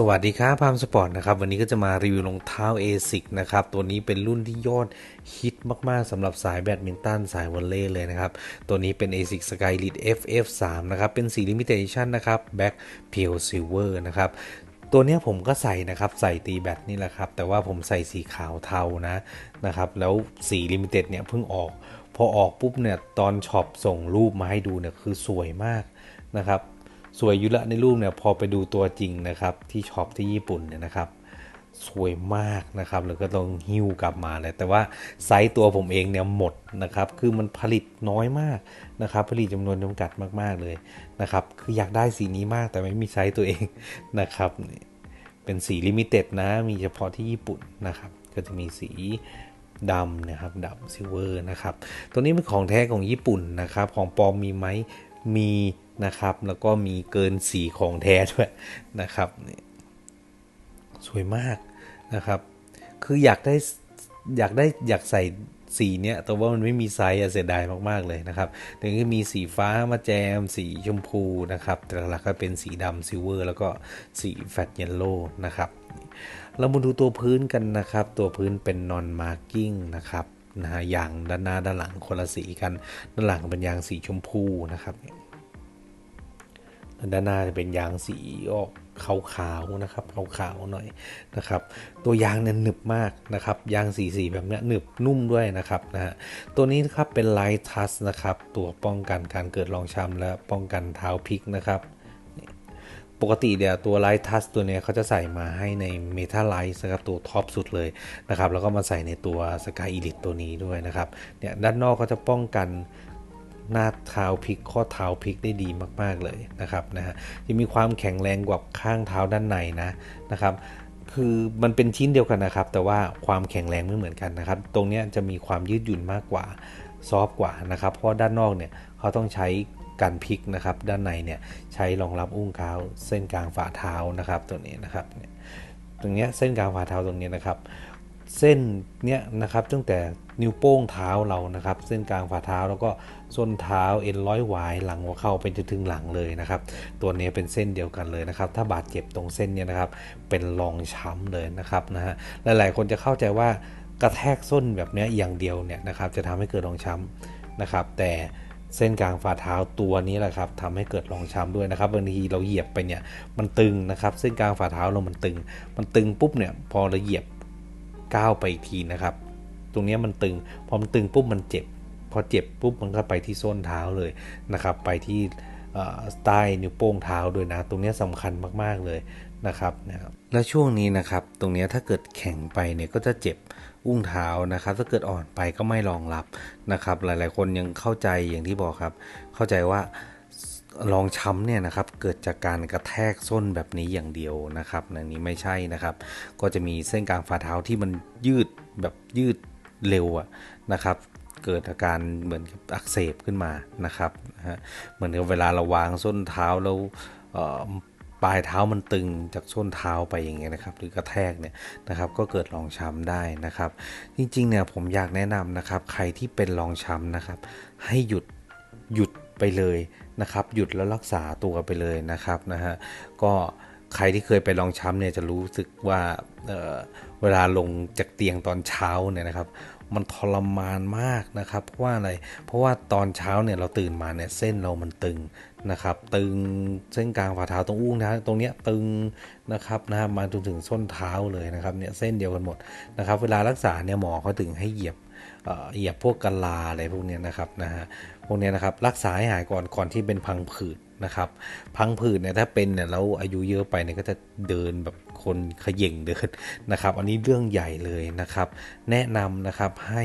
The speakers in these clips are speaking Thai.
สวัสดีครับพามสปอร์ตนะครับ วันนี้ก็จะมารีวิวรองเท้า ASIC นะครับ ตัวนี้เป็นรุ่นที่ยอดฮิตมาก ๆสำหรับสายแบดมินตันสายวอลเลย์เลยนะครับ ตัวนี้เป็น ASIC Skylit FF3 นะครับ เป็นสี Limited Edition นะครับ Black Pale Silver นะครับตัวนี้ผมก็ใส่นะครับใส่ตีแบตนี่แหละครับ แต่ว่าผมใส่สีขาวเทานะนะครับ แล้วสีลิมิเต็ดเนี่ยเพิ่งออก พอออกปุ๊บเนี่ยตอนช็อปส่งรูปมาให้ดูเนี่ยคือสวยมากนะครับ สวยอยู่ละในรูปเนี่ยพอไปดูตัวจริงนะครับ ที่ช็อปที่ญี่ปุ่นเนี่ยนะครับสวยมากนะครับแล้วก็ต้องหิ้วกลับมาเลยแต่ว่าไซส์ตัวผมเองเนี่ยหมดนะครับคือมันผลิตน้อยมากนะครับผลิตจำนวนจำกัดมากๆเลยนะครับคืออยากได้สีนี้มากแต่ไม่มีไซส์ตัวเองนะครับเป็นสีลิมิเต็ดนะมีเฉพาะที่ญี่ปุ่นนะครับก็จะมีสีดำนะครับดำซิลเวอร์นะครับตัวนี้เป็นของแท้ของญี่ปุ่นนะครับของปลอมมีไหมมี นะครับ แล้วก็มีเกินสีของแท้ด้วยนะครับนี่สวยมากนะครับ คืออยากได้อยากได้อยากใส่สีเนี้ยแต่ว่ามันไม่มีไซส์เสียดายมาก ๆ เลยนะครับถึงจะมีสีฟ้ามาแจม สีชมพูนะครับ แต่หลักๆก็เป็นสีดำซิลเวอร์ แล้วก็สีแฟตเยลโล่นะครับ เรามาดูตัวพื้นกันนะครับ ตัวพื้นเป็นนอนมาร์กิ้งนะครับนะฮะยางด้านหน้าด้านหลังคนละสีกัน ด้านหลังเป็นยางสีชมพูนะครับ ด้านหน้าจะเป็นยางสีออกขาวๆนะครับขาวๆหน่อยนะครับ ตัวยางเนี่ยหนึบมากนะครับ ยางสีสีแบบนี้หนึบนุ่มด้วยนะครับนะฮะตัวนี้นะครับเป็นไลท์ทัสนะครับ ตัวป้องกันการเกิดรองช้ำและป้องกันเท้าพลิกนะครับปกติเดี๋ยวตัวไลท์ทัสตัวเนี้ยเขาจะใส่มาให้ในเมทัลไลท์นะครับตัวท็อปสุดเลยนะครับ แล้วก็มาใส่ในตัวสกายอีลิตตัวนี้ด้วยนะครับเนี่ยด้านนอกก็จะป้องกัน หน้าเท้าพลิกข้อเท้าพลิกได้ดีมาก ๆเลยนะครับนะฮะจะมีความแข็งแรงกว่าข้างเท้าด้านในนะนะครับคือมันเป็นชิ้นเดียวกันนะครับ แต่ว่าความแข็งแรงไม่เหมือนกันนะครับ ตรงนี้จะมีความยืดหยุ่นมากกว่าซอฟกว่านะครับ เพราะด้านนอกเนี่ยเขาต้องใช้การพลิกนะครับ ด้านในเนี่ยใช้รองรับอุ้งเท้าเส้นกลางฝ่าเท้านะครับ ตัวนี้นะครับ ตรงนี้เส้นกลางฝ่าเท้าตรงนี้นะครับ เส้นเนี้ยนะครับตั้งแต่นิ้วโป้งเท้าเรานะครับ เส้นกลางฝ่าเท้าแล้วก็ส้นเท้าเอ็นร้อยหวายหลังหัวเข่าไปจนถึงหลังเลยนะครับ ตัวนี้เป็นเส้นเดียวกันเลยนะครับ ถ้าบาดเจ็บตรงเส้นเนี้ยนะครับ เป็นรองช้ำเลยนะครับนะฮะหลายๆคนจะเข้าใจว่ากระแทกส้นแบบนี้อย่างเดียวเนี่ยนะครับ จะทำให้เกิดรองช้ำนะครับ แต่เส้นกลางฝ่าเท้าตัวนี้แหละครับทำให้เกิดรองช้ำด้วยนะครับบางทีเราเหยียบไปเนี่ยมันตึงนะครับ เส้นกลางฝ่าเท้าเรามันตึง มันตึงปุ๊บเนี่ยพอเราเหยียบ ก้าวไปอีกทีนะครับ ตรงนี้มันตึง พอมันตึงปุ๊บมันเจ็บ พอเจ็บปุ๊บมันก็ไปที่ส้นเท้าเลยนะครับ ไปที่ใต้นิ้วโป้งเท้าด้วยนะ ตรงนี้สำคัญมากๆเลยนะครับนะครับ และช่วงนี้นะครับ ตรงนี้ถ้าเกิดแข็งไปเนี่ยก็จะเจ็บอุ้งเท้านะครับ ถ้าเกิดอ่อนไปก็ไม่รองรับนะครับ หลายๆ คนยังเข้าใจอย่างที่บอกครับ เข้าใจว่า รองช้ำเนี่ยนะครับเกิดจากการกระแทกส้นแบบนี้อย่างเดียวนะครับอันนี้ไม่ใช่นะครับ ก็จะมีเส้นกลางฝ่าเท้าที่มันยืดแบบยืดเร็วอะนะครับเกิดอาการเหมือนอักเสบขึ้นมานะครับเหมือนกับเวลาเราวางส้นเท้าแล้วปลายเท้ามันตึงจากส้นเท้าไปอย่างเงี้ยนะครับ หรือกระแทกเนี่ยนะครับ ก็เกิดรองช้ำได้นะครับ จริงๆเนี่ยผมอยากแนะนำนะครับ ใครที่เป็นรองช้ำนะครับ ให้หยุดหยุดไปเลย นะครับ หยุดแล้วรักษาตัวไปเลยนะครับนะฮะก็ใครที่เคยไปลองช้ำเนี่ยจะรู้สึกว่าเเวลาลงจากเตียงตอนเช้าเนี่ยนะครับ มันทรมานมากนะครับ เพราะว่าอะไร เพราะว่าตอนเช้าเนี่ยเราตื่นมาเนี่ยเส้นเรามันตึงนะครับ ตึงเส้นกลางฝ่าเท้าตรงอุ้งเท้าตรงเนี้ยตึงนะครับนะมาจนถึงส้นเท้าเลยนะครับเนี่ยเส้นเดียวกันหมดนะครับ เวลารักษาเนี่ยหมอเขาถึงให้เหยียบเหยียบพวกกะลาอะไรพวกนี้นะครับนะฮะ พวกนี้นะครับรักษาให้หายก่อนก่อนที่เป็นพังผืดนะครับพังผืดเนี่ยถ้าเป็นเนี่ยแล้วอายุเยอะไปเนี่ยก็จะเดินแบบคนขย่งเดินนะครับ อันนี้เรื่องใหญ่เลยนะครับ แนะนำนะครับให้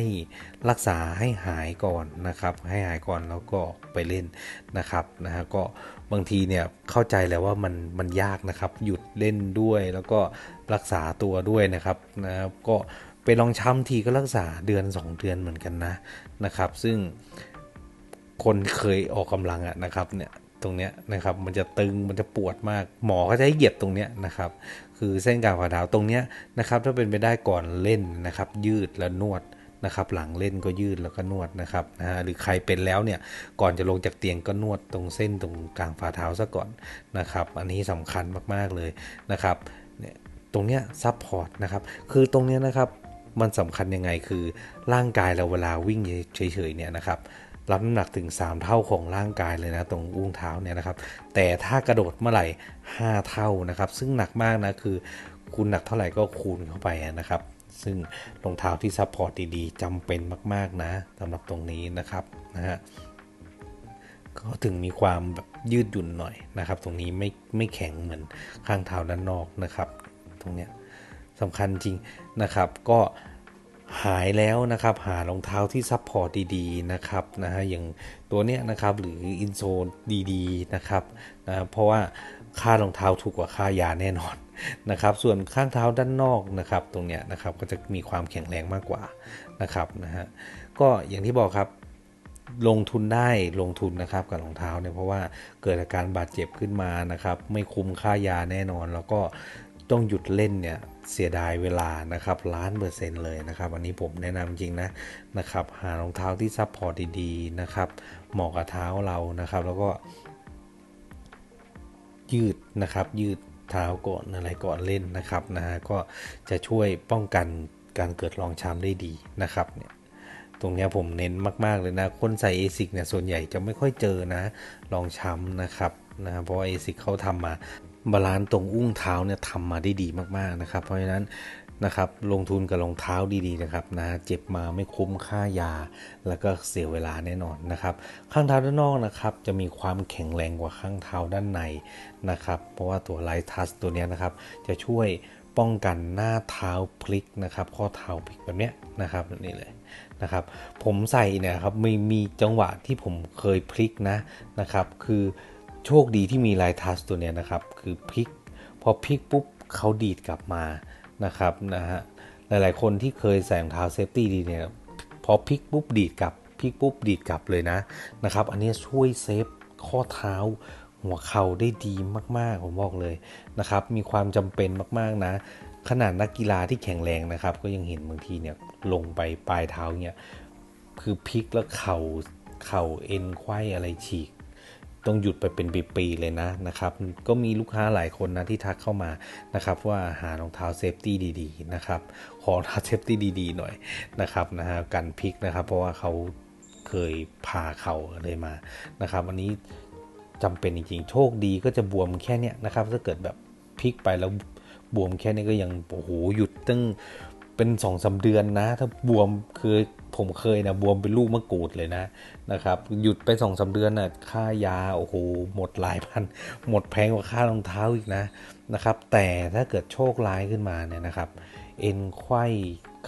รักษาให้หายก่อนนะครับ ให้หายก่อนแล้วก็ไปเล่นนะครับนะฮะก็บางทีเนี่ยเข้าใจแล้วว่ามันมันยากนะครับหยุดเล่นด้วยแล้วก็รักษาตัวด้วยนะครับนะครับก็ไปลองช้ำทีก็รักษาเดือน 2 เดือนเหมือนกันนะนะครับ ซึ่ง คนเคยออกกำลังอะนะครับเนี่ยตรงเนี้ยนะครับมันจะตึงมันจะปวดมาก หมอก็จะให้เหยียบตรงเนี้ยนะครับ คือเส้นกลางฝ่าเท้าตรงเนี้ยนะครับ ถ้าเป็นไปได้ก่อนเล่นนะครับ ยืดและนวดนะครับ หลังเล่นก็ยืดแล้วก็นวดนะครับนะฮะหรือใครเป็นแล้วเนี่ยก่อนจะลงจากเตียงก็นวดตรงเส้นตรงกลางฝ่าเท้าซะก่อนนะครับ อันนี้สำคัญมากๆเลยนะครับเนี่ยตรงเนี้ยซับพอร์ตนะครับคือตรงเนี้ยนะครับมันสำคัญยังไงคือร่างกายเราเวลาวิ่งเฉยๆเนี่ยนะครับ รับน้ำหนักถึง 3 เท่าของร่างกายเลยนะตรงอุ้งเท้าเนี่ยนะครับ แต่ถ้ากระโดดเมื่อไหร่ 5 เท่านะครับ ซึ่งหนักมากนะคือคุณหนักเท่าไหร่ก็คูณเข้าไปนะครับ ซึ่งรองเท้าที่ซัพพอร์ตดีๆจำเป็นมากๆนะสำหรับตรงนี้นะครับนะฮะก็ถึงมีความแบบยืดหยุ่นหน่อยนะครับ ตรงนี้ไม่ไม่แข็งเหมือนข้างเท้าด้านนอกนะครับ ตรงเนี้ยสำคัญจริงนะครับ ก็ หายแล้วนะครับ หารองเท้าที่ซัพพอร์ตดีๆนะครับนะฮะอย่างตัวเนี้ยนะครับหรืออินโซดีๆนะครับนะเพราะว่าค่ารองเท้าถูกกว่าค่ายาแน่นอนนะครับส่วนข้างเท้าด้านนอกนะครับตรงเนี้ยนะครับก็จะมีความแข็งแรงมากกว่านะครับนะฮะก็อย่างที่บอกครับลงทุนได้ลงทุนนะครับกับรองเท้าเนี่ยเพราะว่าเกิดอาการบาดเจ็บขึ้นมานะครับ ไม่คุ้มค่ายาแน่นอน แล้วก็ต้องหยุดเล่นเนี่ย เสียดายเวลานะครับล้านเปอร์เซ็นต์เลยนะครับ อันนี้ผมแนะนำจริงนะนะครับ หารองเท้าที่ซับพอร์ตดีๆนะครับเหมาะกับเท้าเรานะครับ แล้วก็ ยืดนะครับ ยืดเท้าก่อนอะไรก่อนเล่นนะครับนะฮะก็จะช่วยป้องกันการเกิดรองช้ำได้ดีนะครับเนี่ยตรงนี้ผมเน้นมาก ๆ เลยนะ คนใส่ ASIC เนี่ย ส่วนใหญ่จะไม่ค่อยเจอนะ รองช้ำนะครับนะเพราะว่า ASIC เขาทำมา บาลานซ์ตรงอุ้งเท้าเนี่ยทำมาได้ดีมากๆนะครับ เพราะฉะนั้นนะครับลงทุนกับรองเท้าดีๆนะครับนะเจ็บมาไม่คุ้มค่ายา แล้วก็เสียเวลาแน่นอนนะครับ ข้างเท้าด้านนอกนะครับจะมีความแข็งแรงกว่าข้างเท้าด้านในนะครับ เพราะว่าตัวไลทัสตัวนี้นะครับจะช่วยป้องกันหน้าเท้าพลิกนะครับ ข้อเท้าพลิกแบบเนี้ยนะครับนี่เลยนะครับ ผมใส่เนี่ยครับมีมีจังหวะที่ผมเคยพลิกนะนะครับ คือ โชคดีที่มีลท์ทัสตัวเนี้ยนะครับ คือพลิก พอพลิกปุ๊บเขาดีดกลับมานะครับนะฮะหลายๆ คนที่เคยใส่รองเท้าเซฟตี้ดีเนี่ยพอพลิกปุ๊บดีดกลับพลิกปุ๊บดีดกลับเลยนะนะครับ อันนี้ช่วยเซฟข้อเท้าหัวเข่าได้ดีมากๆ ผมบอกเลยนะครับ มีความจำเป็นมากๆนะ ขนาดนักกีฬาที่แข็งแรงนะครับ ก็ยังเห็นบางทีเนี่ยลงไปปลายเท้าเนี่ยคือพลิกแล้วเข่าเข่าเอ็นไขว้อะไรฉีก ต้องหยุดไปเป็นปีๆเลยนะนะครับ ก็มีลูกค้าหลายคนนะที่ทักเข้ามานะครับ ว่าหารองเท้าเซฟตี้ดีๆนะครับขอรองเท้าเซฟตี้ดีๆหน่อยนะครับนะฮะกันพลิกนะครับ เพราะว่าเขาเคยผ่าเขาเลยมานะครับอันนี้จำเป็นจริงๆ โชคดีก็จะบวมแค่เนี้ยนะครับ ถ้าเกิดแบบพลิกไปแล้วบวมแค่นี้ก็ยังโอ้โหหยุดตั้ง เป็นสองสาเดือนนะ ถ้าบวมคือผมเคยนะบวมเป็นลูกมะกรูดเลยนะนะครับ หยุดไปสองสาเดือนนะ่ะค่ายาโอ้โหหมดหลายพัน หมดแพงกว่าค่ารองเท้าอีกนะนะครับ แต่ถ้าเกิดโชคร้ายขึ้นมาเนี่ยนะครับ เอ็นไขว้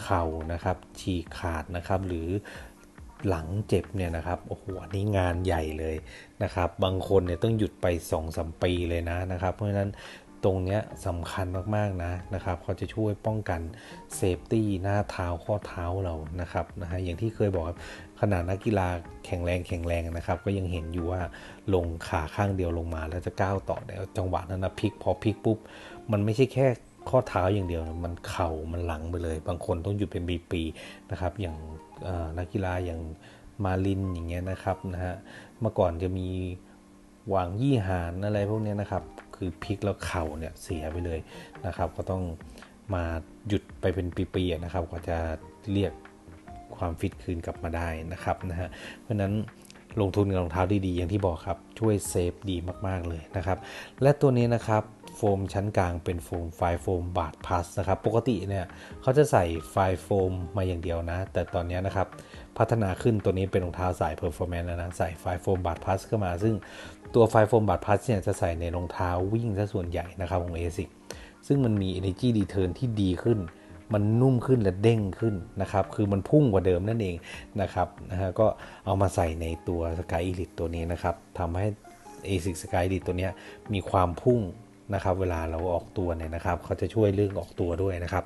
เข่านะครับ ฉีกขาดนะครับ หรือหลังเจ็บเนี่ยนะครับโอ้โหนนี้งานใหญ่เลยนะครับ บางคนเนี่ยต้องหยุดไป2อสปีเลยนะนะครับ เพราะฉะนั้น ตรงนี้สำคัญมากๆนะนะครับเขาจะช่วยป้องกันเซฟตี้หน้าเท้าข้อเท้าเรานะครับนะฮะอย่างที่เคยบอกครับขนาดนักกีฬาแข็งแรงแข็งแรงนะครับ ก็ยังเห็นอยู่ว่าลงขาข้างเดียวลงมา แล้วจะก้าวต่อแล้วจังหวะนั้นนะพลิกพอพลิกปุ๊บมันไม่ใช่แค่ข้อเท้าอย่างเดียวมันเข่ามันหลังไปเลย บางคนต้องหยุดเป็นปีๆนะครับ อย่างนักกีฬาอย่างมาลินอย่างเงี้ยนะครับนะฮะเมื่อก่อนจะมีหวางยี่หานอะไรพวกนี้นะครับ คือพลิกแล้วเข่าเนี่ยเสียไปเลยนะครับ ก็ต้องมาหยุดไปเป็นปีๆนะครับก็จะเรียกความฟิตคืนกลับมาได้นะครับนะฮะเพราะนั้นลงทุนกับรองเท้าดีๆ อย่างที่บอกครับ ช่วยเซฟดีมาก ๆ เลยนะครับ และตัวนี้นะครับ โฟมชั้นกลางเป็นโฟมไฟโฟมบาดพัสนะครับ ปกติเนี่ยเขาจะใส่ไฟโฟมมาอย่างเดียวนะ แต่ตอนนี้นะครับ พัฒนาขึ้นตัวนี้เป็นรองเท้าสายเพอร์ฟอร์แมนซ์แล้วนะ ใส่ไฟโฟมบาดพัสเข้ามา ซึ่งตัวไฟโฟมบาดพัสเนี่ยจะใส่ในรองเท้าวิ่งซะส่วนใหญ่นะครับของ ASIC ซึ่งมันมี energy return ที่ดีขึ้น มันนุ่มขึ้นและเด้งขึ้นนะครับ คือมันพุ่งกว่าเดิมนั่นเองนะครับนะฮะก็เอามาใส่ในตัว Sky Elite ตัวนี้นะครับทำให้ ASIC Sky Elite ตัวนี้มีความพุ่ง นะครับเวลาเราออกตัวเนี่ยนะครับเขาจะช่วยเรื่องออกตัวด้วยนะครับ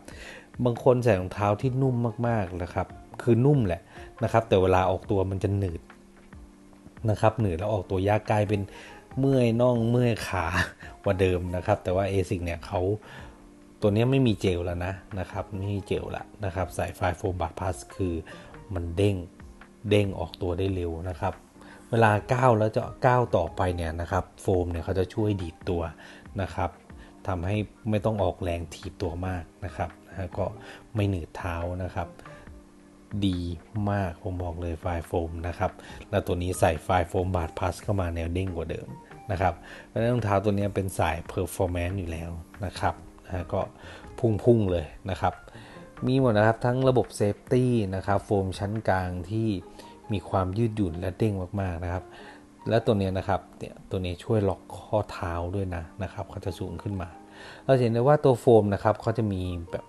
บางคนใส่รองเท้าที่นุ่มมากๆนะครับ คือนุ่มแหละนะครับ แต่เวลาออกตัวมันจะหนืดนะครับหนืดแล้วออกตัวยากกลายเป็นเมื่อยน่องเมื่อยขากว่าเดิมนะครับ แต่ว่า ASIC เนี่ยเขาตัวนี้ไม่มีเจลแล้วนะนะครับไม่มีเจลละนะครับสายไฟโฟมบาร์พัสคือมันเด้งเด้งออกตัวได้เร็วนะครับ เวลาก้าวแล้วจะก้าวต่อไปเนี่ยนะครับโฟมเนี่ยเขาจะช่วยดีดตัว นะครับทำให้ไม่ต้องออกแรงถีบตัวมากนะครับนะก็ไม่หนืดเท้านะครับ ดีมากผมบอกเลยไฟโฟมนะครับ แล้วตัวนี้ใส่ไฟโฟมบาดพัสเข้ามาแนวเด้งกว่าเดิมนะครับเพราะฉะนั้นรองเท้าตัวนี้เป็นสายเพอร์ฟอร์แมนซ์อยู่แล้วนะครับนะก็พุ่งๆเลยนะครับ มีหมดนะครับทั้งระบบเซฟตี้นะครับโฟมชั้นกลางที่มีความยืดหยุ่นและเด้งมากๆนะครับ และตัวนี้นะครับเนี่ยตัวนี้ช่วยล็อกข้อเท้าด้วยนะนะครับเขาจะสูงขึ้นมา เราเห็นได้ว่าตัวโฟมนะครับเขาจะมีแบบ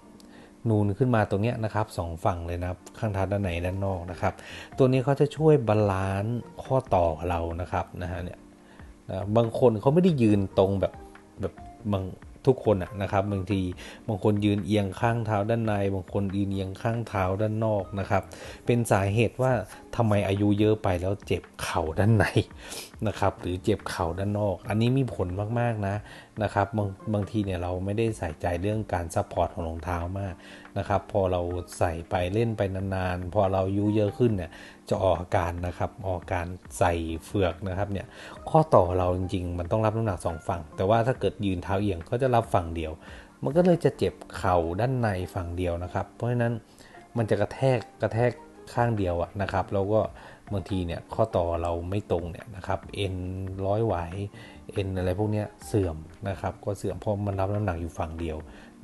นูนขึ้นมาตรงเนี้ยนะครับสองฝั่งเลยนะครับข้างท้าด้านในด้านนอกนะครับ ตัวนี้เขาจะช่วยบาลานซ์ข้อต่อเรานะครับนะฮะเนี่ยนะบางคนเขาไม่ได้ยืนตรงแบบแบบบาง ทุกคนนะครับบางทีบางคนยืนเอียงข้างเท้าด้านใน บางคนยืนเอียงข้างเท้าด้านนอกนะครับ เป็นสาเหตุว่าทำไมอายุเยอะไปแล้วเจ็บเข่าด้านในนะครับ หรือเจ็บเข่าด้านนอก อันนี้มีผลมากๆนะ นะครับบางบางทีเนี่ยเราไม่ได้ใส่ใจเรื่องการซัพพอร์ตของรองเท้ามากนะครับ พอเราใส่ไปเล่นไปนานๆ พอเราอายุเยอะขึ้นเนี่ยจะออกอาการนะครับออกอาการใส่เฟือกนะครับเนี่ยข้อต่อเราจริงๆ มันต้องรับน้ำหนักสองฝั่ง แต่ว่าถ้าเกิดยืนเท้าเอียงก็จะรับฝั่งเดียว มันก็เลยจะเจ็บเข่าด้านในฝั่งเดียวนะครับ เพราะฉะนั้นมันจะกระแทกกระแทก ข้างเดียวอะนะครับ แล้วก็บางทีเนี่ยข้อต่อเราไม่ตรงเนี่ยนะครับเอ็นร้อยไหวเอ็นอะไรพวกนี้เสื่อมนะครับ ก็เสื่อมเพราะมันรับน้ำหนักอยู่ฝั่งเดียว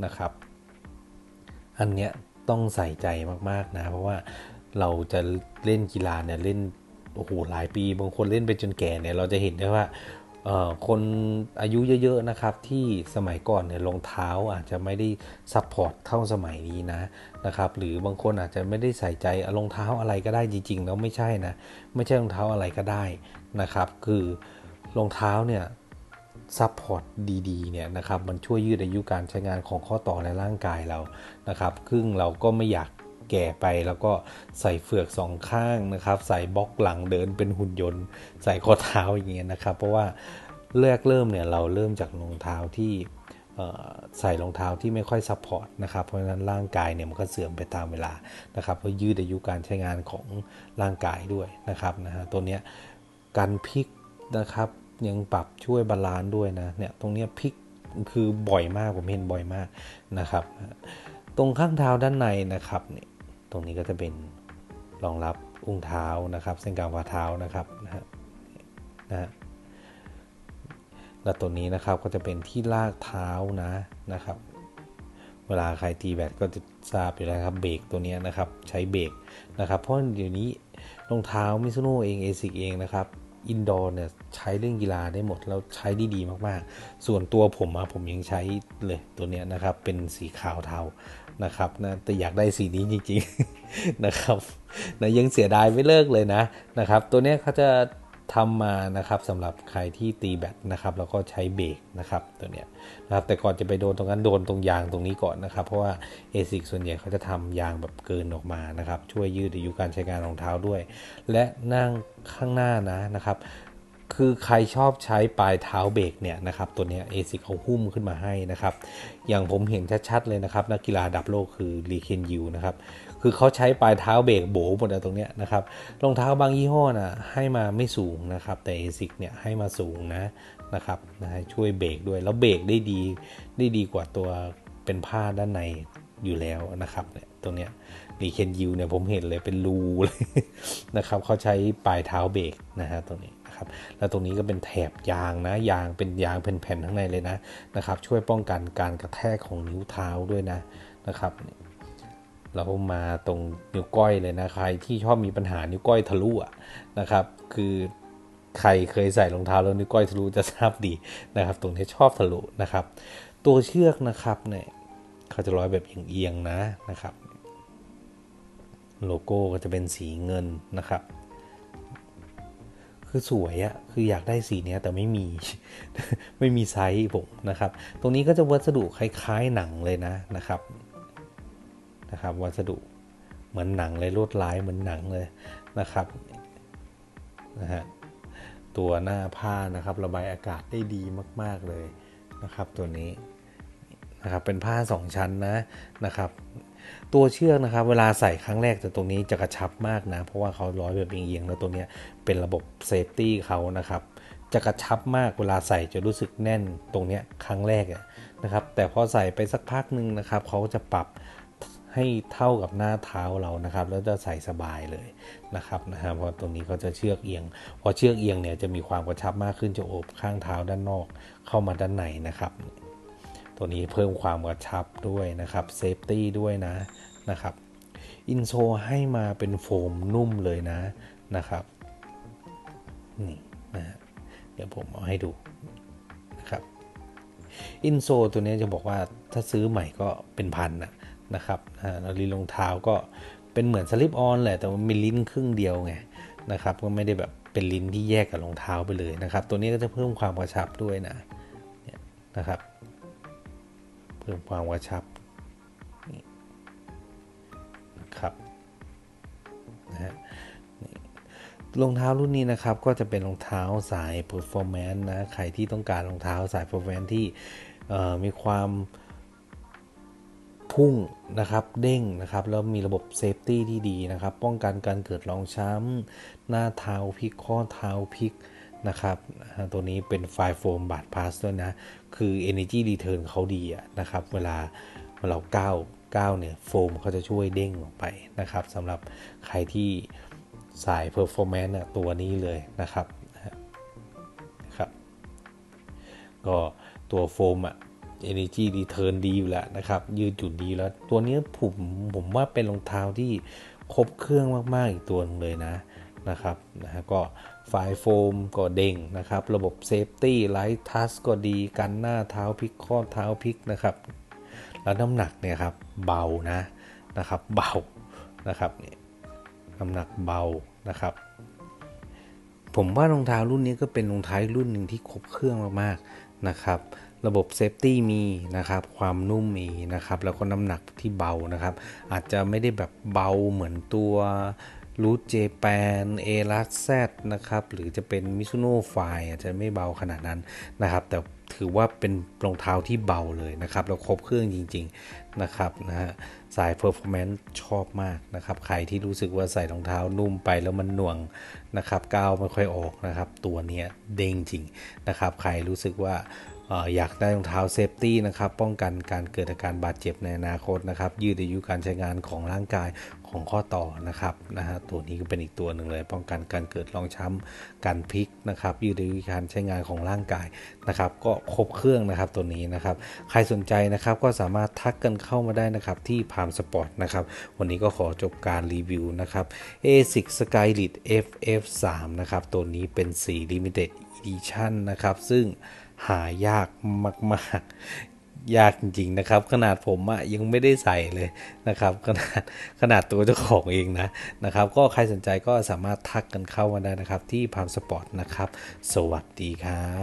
นะครับ อันเนี้ยต้องใส่ใจมากๆนะ เพราะว่าเราจะเล่นกีฬาเนี่ยเล่นโอ้โหหลายปี บางคนเล่นไปจนแก่เนี่ยเราจะเห็นได้ว่า คนอายุเยอะๆนะครับที่สมัยก่อนเนี่ยรองเท้าอาจจะไม่ได้ซัพพอร์ตเท่าสมัยนี้นะนะครับหรือบางคนอาจจะไม่ได้ใส่ใจรองเท้าอะไรก็ได้จริงๆแล้วไม่ใช่นะไม่ใช่รองเท้าอะไรก็ได้นะครับ คือรองเท้าเนี่ยซัพพอร์ตดีๆเนี่ยนะครับมันช่วยยืดอายุการใช้งานของข้อต่อในร่างกายเรานะครับครึ่งเราก็ไม่อยาก แก่ไปแล้วก็ใส่เฟือกสองข้างนะครับ ใส่บล็อกหลังเดินเป็นหุ่นยนต์ ใส่ข้อเท้าอย่างเงี้ยนะครับ เพราะว่าแรกเริ่มเนี่ยเราเริ่มจากรองเท้าที่ใส่รองเท้าที่ไม่ค่อยซัพพอร์ตนะครับเพราะฉะนั้นร่างกายเนี่ยมันก็เสื่อมไปตามเวลานะครับเพราะยืดอายุการใช้งานของร่างกายด้วยนะครับนะฮะตัวเนี้ยการพลิกนะครับยังปรับช่วยบาลานซ์ด้วยนะเนี่ยตรงเนี้ยพลิกคือบ่อยมากผมเห็นบ่อยมากนะครับ ตรงข้างเท้าด้านในนะครับเนี่ย ตรงนี้ก็จะเป็นรองรับอุ้งเท้านะครับเส้นกลางฝ่าเท้านะครับนะฮะนะฮะและตัวนี้นะครับก็จะเป็นที่ลากเท้านะนะครับ เวลาใครตีแบตก็จะทราบอยู่แล้วครับเบรกตัวนี้นะครับใช้เบรกนะครับ เพราะเดี๋ยวนี้รองเท้ามิซูโน่เองเอซิกเองนะครับอินดอร์เนี่ยใช้เรื่องกีฬาได้หมดแล้วใช้ดีดีมากๆ ส่วนตัวผมอะผมยังใช้เลยตัวเนี้ยนะครับเป็นสีขาวเทา นะครับนะแต่อยากได้สีนี้จริงๆนะครับนะยังเสียดายไม่เลิกเลยนะนะครับ ตัวเนี้ยเขาจะทำมานะครับสำหรับใครที่ตีแบตนะครับแล้วก็ใช้เบรกนะครับตัวเนี้ยนะครับแต่ก่อนจะไปโดนตรงนั้นโดนตรงยางตรงนี้ก่อนนะครับ เพราะว่า ASIC ส่วนใหญ่เขาจะทำยางแบบเกินออกมานะครับ ช่วยยืดอายุการใช้งานรองเท้าด้วย และนั่งข้างหน้านะนะครับ คือใครชอบใช้ปลายเท้าเบรกเนี่ยนะครับตัวนี้เอซิกเขาหุ้มขึ้นมาให้นะครับ อย่างผมเห็นชัดๆเลยนะครับนักกีฬาดับโลกคือรีเคนยูนะครับคือเขาใช้ปลายเท้าเบรกโบหมดเลยตรงเนี้ยนะครับรองเท้าบางยี่ห้อนะให้มาไม่สูงนะครับ แต่เอซิกเนี่ยให้มาสูงนะนะครับนะช่วยเบรกด้วยแล้วเบรกได้ดีได้ดีกว่าตัวเป็นผ้าด้านในอยู่แล้วนะครับเนี่ยตรงเนี้ยรีเคนยูเนี่ยผมเห็นเลยเป็นรูเลยนะครับเขาใช้ปลายเท้าเบรกนะฮะตรงนี้ นะครับ แล้วตรงนี้ก็เป็นแถบยางนะยางเป็นยางแผ่นๆทั้งในเลยนะนะครับ ช่วยป้องกันการกระแทกของนิ้วเท้าด้วยนะนะครับเรามาตรงนิ้วก้อยเลยนะใครที่ชอบมีปัญหานิ้วก้อยทะลุนะครับ คือใครเคยใส่รองเท้าแล้วนิ้วก้อยทะลุจะทราบดีนะครับ ตรงที่ชอบทะลุนะครับ ตัวเชือกนะครับเนี่ยเขาจะร้อยแบบเอียงๆนะนะครับ โลโก้ก็จะเป็นสีเงินนะครับ คือสวยอะคืออยากได้สีนี้แต่ไม่มี ไม่มีไซส์ผมนะครับ ตรงนี้ก็จะวัสดุคล้ายๆหนังเลยนะนะครับนะครับ วัสดุเหมือนหนังเลยลวดลายเหมือนหนังเลยนะครับนะฮะตัวหน้าผ้านะครับระบายอากาศได้ดีมากๆเลยนะครับ ตัวนี้นนะครับเป็นผ้า 2 ชั้นนะนะครับ ตัวเชือกนะครับ เวลาใส่ครั้งแรกแต่ตรงนี้จะกระชับมากนะ เพราะว่าเขาร้อยแบบเอียงๆแล้วตัวเนี้ยเป็นระบบเซฟตี้เขานะครับจะกระชับมากเวลาใส่จะรู้สึกแน่นตรงเนี้ยครั้งแรกนะครับ แต่พอใส่ไปสักพักหนึ่งนะครับเขาจะปรับให้เท่ากับหน้าเท้าเรานะครับ แล้วจะใส่สบายเลยนะครับนะฮะเพราะตรงนี้เขาจะเชือกเอียง พอเชือกเอียงเนี่ยจะมีความกระชับมากขึ้นจะโอบข้างเท้าด้านนอก เข้ามาด้านในนะครับ ตัวนี้เพิ่มความกระชับด้วยนะครับเซฟตี้ด้วยนะนะครับอินโซให้มาเป็นโฟมนุ่มเลยนะนะครับนี่นะเดี๋ยวผมเอาให้ดูนะครับอินโซตัวนี้จะบอกว่าถ้าซื้อใหม่ก็เป็นพันนะนะครับแล้วลิ้นรองเท้าก็เป็นเหมือนสลิปออนแหละแต่ว่ามีลิ้นครึ่งเดียวไงนะครับก็ไม่ได้แบบเป็นลิ้นที่แยกกับรองเท้าไปเลยนะครับ ตัวนี้ก็จะเพิ่มความกระชับด้วยนะนะครับ เพิ่มความกระชับนะครับนะฮะรองเท้ารุ่นนี้นะครับก็จะเป็นรองเท้าสาย performance นะ ใครที่ต้องการรองเท้าสาย performance ที่มีความพุ่งนะครับเด้งนะครับแล้วมีระบบเซฟตี้ที่ดีนะครับป้องกันการเกิดรองช้ำหน้าเท้าพลิกข้อเท้าพลิกนะครับตัวนี้เป็นไฟโฟมบาดพาสด้วยนะ คือ Energy Return เขาดีนะครับ เวลาเราก้าวก้าวเนี่ยโฟมเขาจะช่วยเด้งออกไปนะครับสำหรับใครที่สาย Performance นะตัวนี้เลยนะครับครับ ก็ตัวโฟมอะ Energy Return ดีอยู่แล้วนะครับ ยืดหยุ่นดีแล้ว ตัวนี้ผมผมว่าเป็นรองเท้าที่ครบเครื่องมาก ๆ อีกตัวนึงเลยนะ นะครับนะฮะก็ไฟโฟมก็เด้งนะครับ ระบบเซฟตี้ไลท์ทัสก็ดีกันหน้าเท้าพลิกข้อเท้าพลิกนะครับ แล้วน้ำหนักเนี่ยครับเบานะนะครับเบานะครับเนี่ยน้ำหนักเบานะครับ ผมว่ารองเท้ารุ่นนี้ก็เป็นรองเท้ารุ่นหนึ่งที่ครบเครื่องมากๆนะครับระบบเซฟตี้มีนะครับ ความนุ่มมีนะครับ แล้วก็น้ำหนักที่เบานะครับ อาจจะไม่ได้แบบเบาเหมือนตัว รูทเจแปนเอลัสแซนะครับ หรือจะเป็นมิซูโน่ไฟอาจจะไม่เบาขนาดนั้นนะครับ แต่ถือว่าเป็นรองเท้าที่เบาเลยนะครับ แล้วครบเครื่องจริง ๆ นะครับนะฮะสาย Performance ชอบมากนะครับ ใครที่รู้สึกว่าใส่รองเท้านุ่มไปแล้วมันหน่วงนะครับก้าวไม่ค่อยออกนะครับ ตัวนี้เด้งจริงนะครับ ใครรู้สึกว่าอยากได้รองเท้าเซฟตี้นะครับ ป้องกันการเกิดอาการบาดเจ็บในอนาคตนะครับ ยืดอายุการใช้งานของร่างกาย ของข้อต่อนะครับนะฮะตัวนี้ก็เป็นอีกตัวหนึ่งเลย ป้องกันการเกิดรองช้ำการพลิกนะครับยืดอายุการใช้งานของร่างกายนะครับ ก็ครบเครื่องนะครับตัวนี้นะครับ ใครสนใจนะครับก็สามารถทักกันเข้ามาได้นะครับที่พามสปอร์ตนะครับวันนี้ก็ขอจบการรีวิวนะครับ ASIC Skylit FF3 นะครับตัวนี้เป็นสี Limited Edition นะครับซึ่งหายากมาก ๆ ยากจริงๆนะครับ ขนาดผมอะยังไม่ได้ใส่เลยนะครับ ขนาดขนาดตัวเจ้าของเองนะนะครับ ก็ใครสนใจก็สามารถทักกันเข้ามาได้นะครับ ที่พามสปอร์ตนะครับ สวัสดีครับ